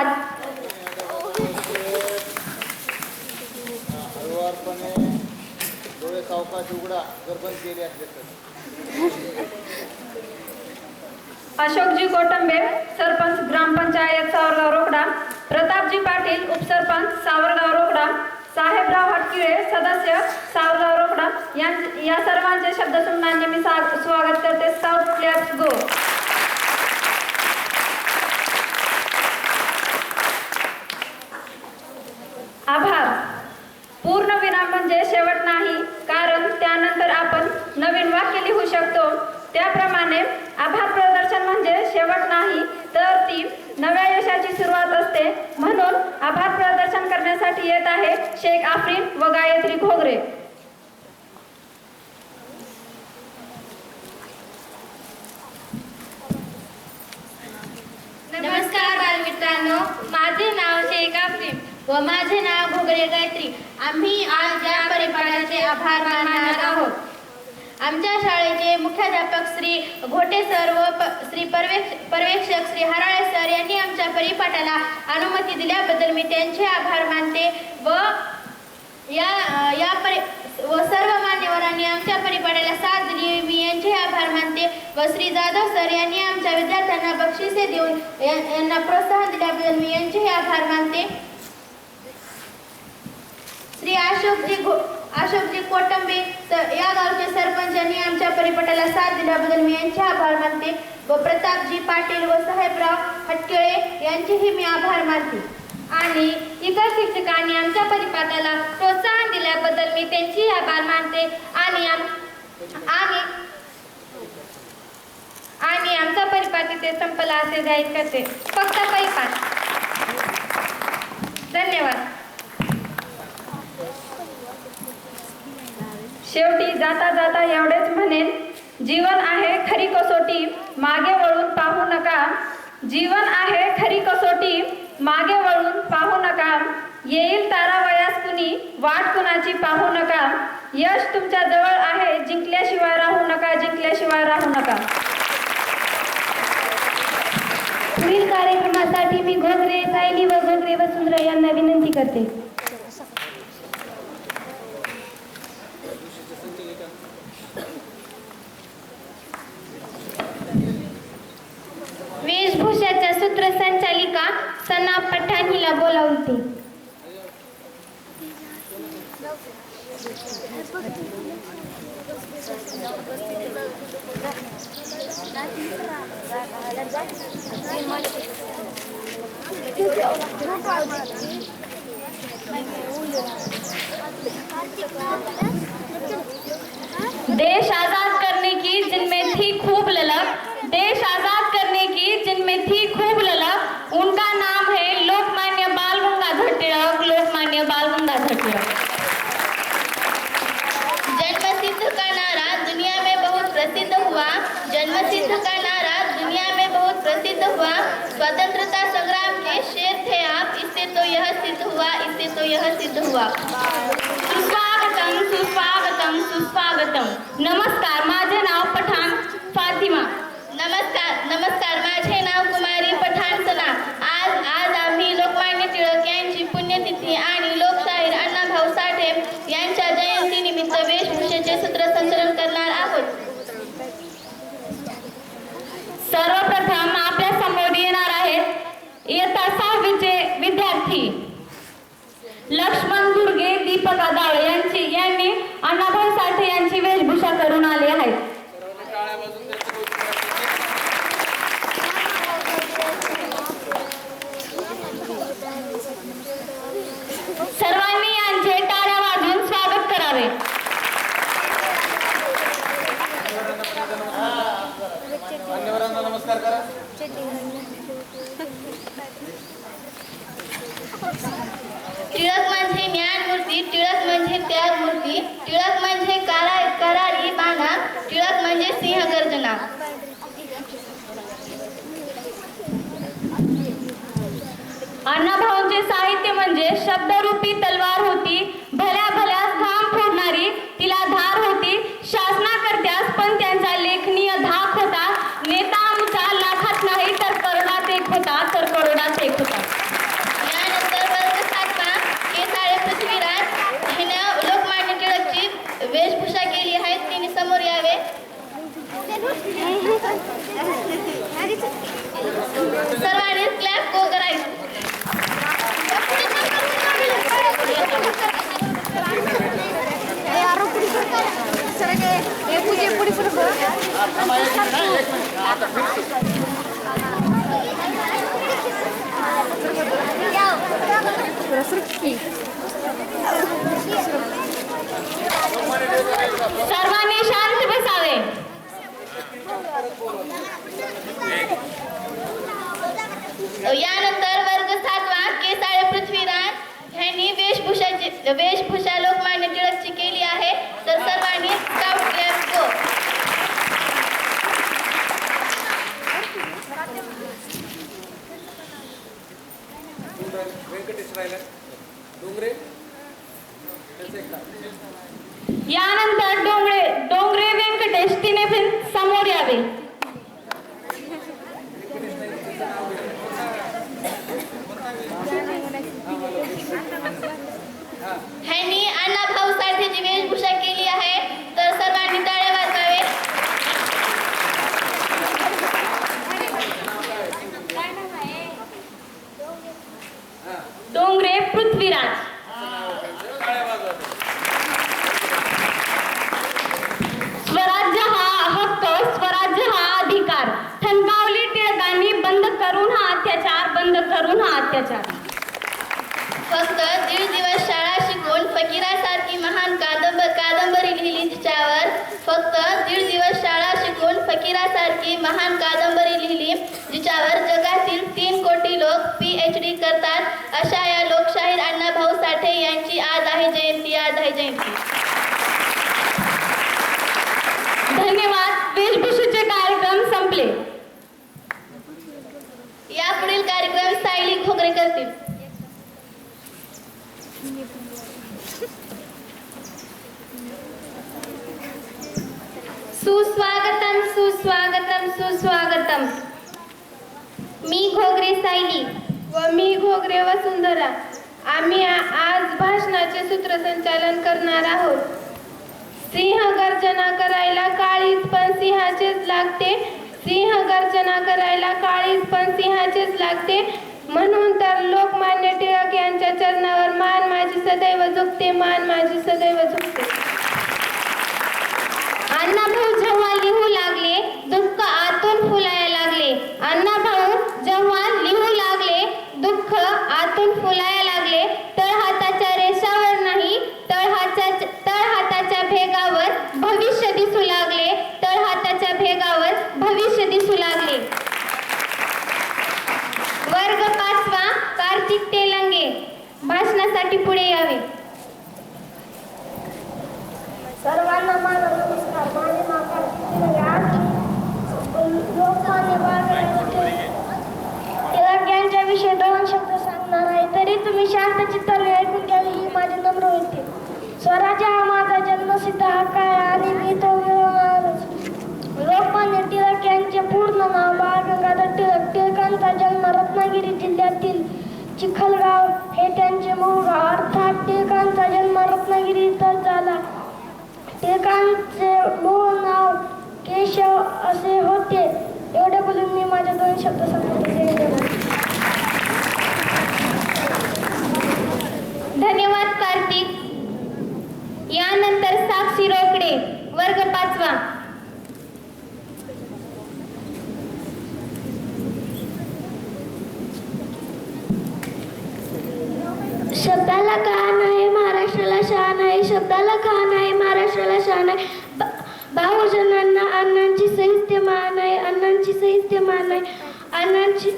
धन्यवाद. अशोकजी कोटंबे सरपंच ग्रामपंचायत सावरगाव रोकडा. प्रतापजी पाटील उपसरपंच सावरगाव रोकडा. साहेबराव हटकिळे सदस्य सावरगाव रोकडा. या सर्वांचे शब्द शब्दसुमनाने मी स्वागत करते. साऊथ प्लॅट गो नवीन वाक्य लिहू शकतो. त्याप्रमाणे आभार प्रदर्शन म्हणजे शेवट नाही तर ती नव्या यशाची सुरुवात असते. म्हणून आभार प्रदर्शन करण्यासाठी येत आहे शेख आफ्रिन व गायत्री घोगरे नमस्कार बालमित्रांनो माझे नाव शेख आफ्रिन व माझे नाव घोगरे गायत्री. आम्ही आज या परिपाठाचे आभार मानणार आहोत. आमच्या शाळेचे मुख्याध्यापक श्री घोटे सर व प- श्री पर्यवेक्ष पर्यवेक्षक श्री हराळे सर यांनी आमच्या परिपाठाला अनुमती दिल्याबद्दल मी त्यांचे आभार मानते व या या परि व सर्व मान्यवरांनी आमच्या परिपाठाला साथ दिली मी यांचे आभार मानते व श्री जाधव सर यांनी आमच्या विद्यार्थ्यांना बक्षिसे देऊन यांना प्रोत्साहन दिल्याबद्दल मी यांचेही आभार मानते. श्री अशोकजी घो अशोकजी कोटंबे या गावचे सरपंचांनी आमच्या परिपटाला साथ दिल्याबद्दल मी यांचे आभार मानते व प्रतापजी पाटील व साहेबराव हटकेळे यांचेही मी आभार मानते. आणि इतर शिक्षकांनी आमच्या परिपाठाला प्रोत्साहन दिल्याबद्दल मी त्यांची आभार मानते. आणि आम आणि आणि आमचा परिपाठ इथे संपला असे जाहीर करते. फक्त परिपाठ धन्यवाद. शेवटी जाता जाता एवढेच म्हणेन जीवन आहे खरी कसोटी मागे वळून पाहू नका. जीवन आहे खरी कसोटी मागे वळून पाहू नका. येईल तारा वयास कुणी वाट कुणाची पाहू नका. यश तुमच्या जवळ आहे जिंकल्याशिवाय राहू नका जिंकल्याशिवाय राहू नका. पुढील कार्यक्रमासाठी मी घोगरे सायली व घोगरे वसुंधरा यांना विनंती करते. सना पठाण हिला बोलावते. देश आज़ाद प्रसिद्ध हुआ जन्मसिद्ध का नारा दुनिया में बहुत प्रसिद्ध हुआ स्वतंत्रता संग्राम के शेर थे आप इससे तो यह सिद्ध हुआ इससे तो यह सिद्ध हुआ। सुस्वागतम सुस्वागतम सुस्वागतम। नमस्कार माझे नाव पठाण फातिमा। नमस्कार नमस्कार माझे नाव कुमारी पठाण सना। आज आज आम्ही लोकमान्य टिळक यांची पुण्यतिथी आणि लोकशाहीर अण्णाभाऊ साठे यांच्या जयंतीनिमित्त वेशभूषेचे सूत्रसंचलन कर आहोत सर्वप्रथम आपल्यासमोर येणार आहेत इयत्ता सहावीचे विद्यार्थी लक्ष्मण दुर्गे दीपक आदाळ यांची यांनी अण्णाभाऊ साठे यांची वेशभूषा करून आली. अण्णाभाऊंचे साहित्य म्हणजे शब्दरूपी तलवार होती. भल्या भल्या घाम फोडणारी तिला धार होती. शासनाकर्त्यास पण त्यांचा लेखनीय धाक होता. नेता आमचा लाखात नाही तर करोडात एक होता तर करोडात एक होता. यानंतर वर्ग सातवा के हिनं लोकमान्य टिळकची वेशभूषा केली आहे. तिने समोर यावे. सर्वांनी क्लॅप को करायचं. Yeah, no. वेशभूषाची वेशभूषा लोकमान्य टिळकची केली आहे तर सर्वांनी स्काउट कॅम्प गो व्यंकटेश राहिला डोंगरे त्याचं एक नाव. यानंतर डोंगरे डोंगरे व्यंकटेश तिने पण समोर यावे ह्यांनी अण्णा भाऊ साठेची वेशभूषा केली आहे तर सर्वांनी टाळ्या वाजवावे डोंगरे पृथ्वीराज टाळ्या वाजवा. स्वराज्य हा हक्क स्वराज्य हा अधिकार ठणकावली टिळकांनी बंद करून हा अत्याचार बंद करून हा अत्याचार. फक्त दीड दिवस शाळा शिकून फकीरासारखी महान कादंबर कादंबरी लिहिली जिच्यावर फक्त दीड दिवस शाळा शिकून फकीरासारखी महान कादंबरी लिहिली जिच्यावर जगातील तीन कोटी लोक पी एच डी करतात. अशा या लोकशाहीर अण्णाभाऊ साठे यांची आज आहे जयंती आज आहे जयंती धन्यवाद वेशभूषेचे कार्यक्रम संपले यापुढील कार्यक्रम वगैरे करतील. सुस्वागतम सुस्वागतम सुस्वागतम. मी घोगरे सायली व मी घोगरे वसुंधरा आम्ही आज भाषणाचे सूत्रसंचालन करणार आहोत. सिंह गर्जना करायला काळीच पण सिंहाचेच लागते. सिंह गर्जना करायला काळीच पण सिंहाचेच लागते. म्हणून तर लोकमान्य टिळक यांच्या चरणावर मान माझी सदैव झुकते मान माझी सदैव झुकते. भाषणासाठी पुढे यावे. सर्वांना माझा नमस्कार. माझे नाव कार्तिक तिलक आहे. आज लोकमान्य बाळ टिळक यांच्याविषयी दोन शब्द सांगणार आहे. तरी तुम्ही शांत चित्ताने ऐकून घ्यावी ही माझी नम्र होते स्वराज्य हा माझा जन्मसिद्ध हक्क आहे आणि मी तो लोकमान्य टिळक यांचे पूर्ण नाव बाळ गंगाधर टिळक टिळकांचा जन्म रत्नागिरी जिल्ह्यातील चिखलगाव त्यांचे मूळ अर्थात टिळकांचा जन्म रत्नागिरी इथं झाला. टिळकांचे मूळ नाव केशव असे होते. एवढे बोलून मी माझे दोन शब्द संपवले धन्यवाद कार्तिक. यानंतर साक्षी रोकडे वर्ग पाचवा. शब्दाला कान आहे महाराष्ट्राला शान आहे शब्दाला खान आहे महाराष्ट्राला शान आहे. भाऊजनांना अण्णांची साहित्य मान आहे अण्णांची साहित्य मान आहे. अण्णांची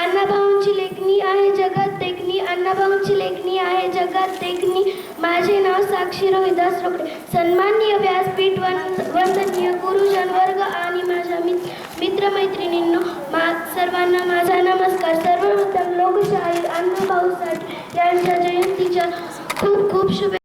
अण्णाभाऊंची लेखणी आहे जगात देखणी अण्णाभाऊंची लेखणी आहे जगात देखणी. माझे नाव साक्षी रोहिदास रोकडे. सन्माननीय व्यासपीठ वन वंदनीय गुरुजन वर्ग आणि माझ्या मित्र मित्रमैत्रिणींनो मा सर्वांना माझा नमस्कार. सर्वप्रथम लोकशाहीर अण्णाभाऊ साठे यांच्या जयंतीच्या खूप खूप शुभे